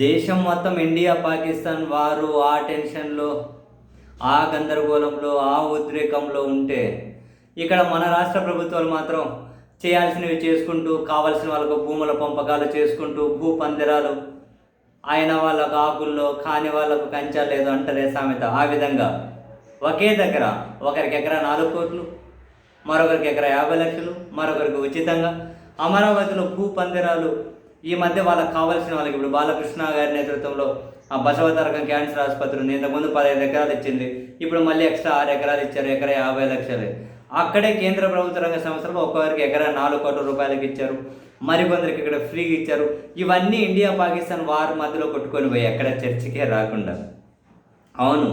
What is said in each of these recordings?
దేశం మొత్తం ఇండియా పాకిస్తాన్ వారు ఆ టెన్షన్లో ఆ గందరగోళంలో ఆ ఉద్రేకంలో ఉంటే ఇక్కడ మన రాష్ట్ర ప్రభుత్వాలు మాత్రం చేయాల్సినవి చేసుకుంటూ కావలసిన వాళ్ళకు భూముల పంపకాలు చేసుకుంటూ భూ పందిరాలు ఆయన వాళ్ళకు ఆకుల్లో కాని వాళ్ళకు కంచా లేదు అంటారే సామెత. ఆ విధంగా ఒకే దగ్గర ఒకరికి ఎకరా నాలుగు కోట్లు మరొకరికి ఎకరా యాభై లక్షలు మరొకరికి ఉచితంగా అమరావతిలో భూ పందిరాలు ఈ మధ్య వాళ్ళకి కావాల్సిన వాళ్ళకి ఇప్పుడు బాలకృష్ణ గారి నేతృత్వంలో ఆ బసవతరకం క్యాన్సర్ ఆసుపత్రి ఉంది ఇంతకుముందు పదహైదు ఎకరాలు ఇచ్చింది. ఇప్పుడు మళ్ళీ ఎక్స్ట్రా ఆరు ఎకరాలు ఇచ్చారు. ఎకరా యాభై లక్షలు. అక్కడే కేంద్ర ప్రభుత్వ రంగ సంస్థలు ఒక్కొక్కరికి ఎకరా నాలుగు కోట్ల రూపాయలకి ఇచ్చారు. మరికొందరికి ఇక్కడ ఫ్రీగా ఇచ్చారు. ఇవన్నీ ఇండియా పాకిస్తాన్ వారి మధ్యలో కొట్టుకొని పోయి ఎక్కడ చర్చకే రాకుండా. అవును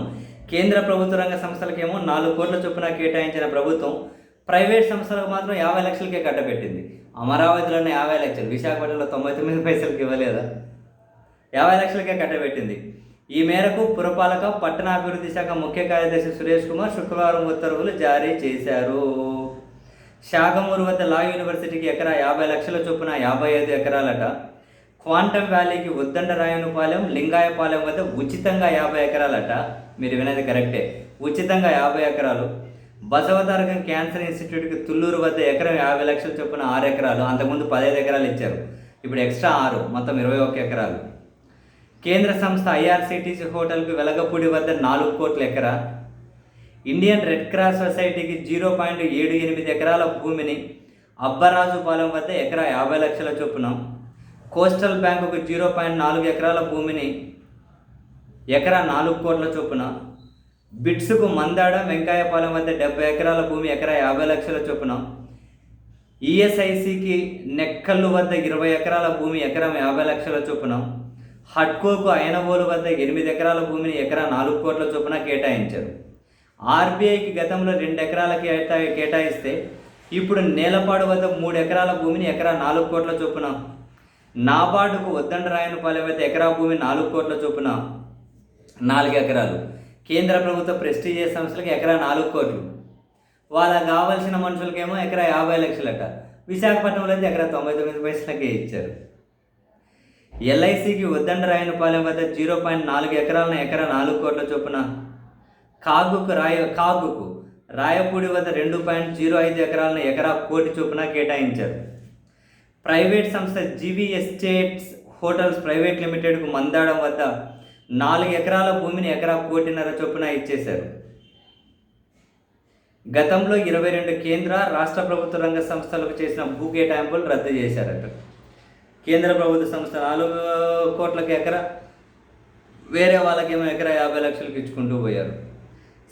కేంద్ర ప్రభుత్వ రంగ సంస్థలకేమో నాలుగు కోట్ల చొప్పున కేటాయించిన ప్రభుత్వం ప్రైవేట్ సంస్థలకు మాత్రం యాభై లక్షలకే కట్టబెట్టింది అమరావతిలోనే యాభై లక్షలు విశాఖపట్నంలో తొంభై తొమ్మిది పైసలకి ఇవ్వలేదా? యాభై లక్షలకే కట్టబెట్టింది ఈ మేరకు పురపాలక పట్టణాభివృద్ధి శాఖ ముఖ్య కార్యదర్శి సురేష్ కుమార్ శుక్రవారం ఉత్తర్వులు జారీ చేశారు. శాఖమూరు వద్ద లా యూనివర్సిటీకి ఎకరా యాభై లక్షల చొప్పున యాభై ఐదు ఎకరాలట. క్వాంటమ్ వ్యాలీకి ఉద్దండరాయనుపాలెం లింగాయపాలెం వద్ద ఉచితంగా యాభై ఎకరాలట. మీరు వినేది కరెక్టే. ఉచితంగా యాభై ఎకరాలు. బసవతారకం క్యాన్సర్ ఇన్స్టిట్యూట్కి తుళ్ళూరు వద్ద ఎకరం యాభై లక్షల చొప్పున ఆరు ఎకరాలు అంతకుముందు పదహైదు ఎకరాలు ఇచ్చారు. ఇప్పుడు ఎక్స్ట్రా ఆరు మొత్తం ఇరవై ఒక్క ఎకరాలు. కేంద్ర సంస్థ ఐఆర్సిటీసీ హోటల్కి వెలగపూడి వద్ద నాలుగు కోట్ల ఎకరా. ఇండియన్ రెడ్ క్రాస్ సొసైటీకి జీరో పాయింట్ ఏడు ఎనిమిది ఎకరాల భూమిని అబ్బరాజుపాలెం వద్ద ఎకరా యాభై లక్షల చొప్పున కోస్టల్ బ్యాంకుకు జీరో పాయింట్ నాలుగు ఎకరాల భూమిని ఎకరా నాలుగు కోట్ల చొప్పున బిట్స్కు మందాడ వెంకాయపాలెం వద్ద డెబ్బై ఎకరాల భూమి ఎకరా యాభై లక్షల చొప్పున. ఈఎస్ఐసికి నెక్కల్లు వద్ద ఇరవై ఎకరాల భూమి ఎకరం యాభై లక్షల చొప్పున. హడ్కోకు అయనవోలు వద్ద ఎనిమిది ఎకరాల భూమిని ఎకరా నాలుగు కోట్ల చొప్పున కేటాయించారు. ఆర్బీఐకి గతంలో రెండు ఎకరాల కేటా కేటాయిస్తే ఇప్పుడు నేలపాడు వద్ద మూడు ఎకరాల భూమిని ఎకరా నాలుగు కోట్ల చొప్పున. నాబార్డుకు వద్దండరాయనపాలెం వద్ద ఎకరా భూమి నాలుగు కోట్ల చొప్పున. నాలుగు ఎకరాలు. కేంద్ర ప్రభుత్వ ప్రెస్టీజియస్ సంస్థలకు ఎకరా నాలుగు కోట్లు. వాళ్ళకి కావాల్సిన మనుషులకేమో ఎకరా యాభై లక్షలట. విశాఖపట్నంలో అయితే ఎకరా తొంభై తొమ్మిది పైసలకే ఇచ్చారు. ఎల్ఐసికి ఉద్దండరాయనపాలెం వద్ద జీరో పాయింట్ నాలుగు ఎకరాలను ఎకరా నాలుగు కోట్ల చొప్పున. కాగుకు రాయ కాగుకు రాయపూడి వద్ద రెండు పాయింట్ జీరో ఐదు ఎకరాలను ఎకరా కోటి చొప్పున కేటాయించారు. ప్రైవేట్ సంస్థ జీవీ ఎస్టేట్స్ హోటల్స్ ప్రైవేట్ లిమిటెడ్కు మందాడం వద్ద నాలుగు ఎకరాల భూమిని ఎకరా కోటిన్నర చొప్పున ఇచ్చేశారు. గతంలో ఇరవై రెండు కేంద్ర రాష్ట్ర ప్రభుత్వ రంగ సంస్థలకు చేసిన భూ కేటాయింపులు రద్దు చేశారట. కేంద్ర ప్రభుత్వ సంస్థ నాలుగు కోట్లకు ఎకరా వేరే వాళ్ళకేమో ఎకరా యాభై లక్షలకు ఇచ్చుకుంటూ పోయారు.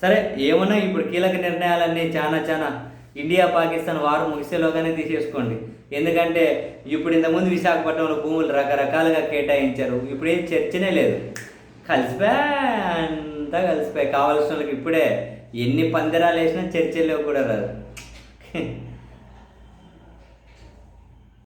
సరే ఏమన్నా ఇప్పుడు కీలక నిర్ణయాలన్నీ చాలా చాలా ఇండియా పాకిస్తాన్ వారు ముగిసేలోగానే తీసేసుకోండి. ఎందుకంటే ఇప్పుడు ఇంతకుముందు విశాఖపట్నంలో భూములు రకరకాలుగా కేటాయించారు. ఇప్పుడు ఏం చర్చనే లేదు. కలిసిపోయా అంతా కలిసిపోయి. కావాల్సిన వాళ్ళకి ఇప్పుడే ఎన్ని పందిరాలు వేసినా చర్చలేవు కూడా రాదు.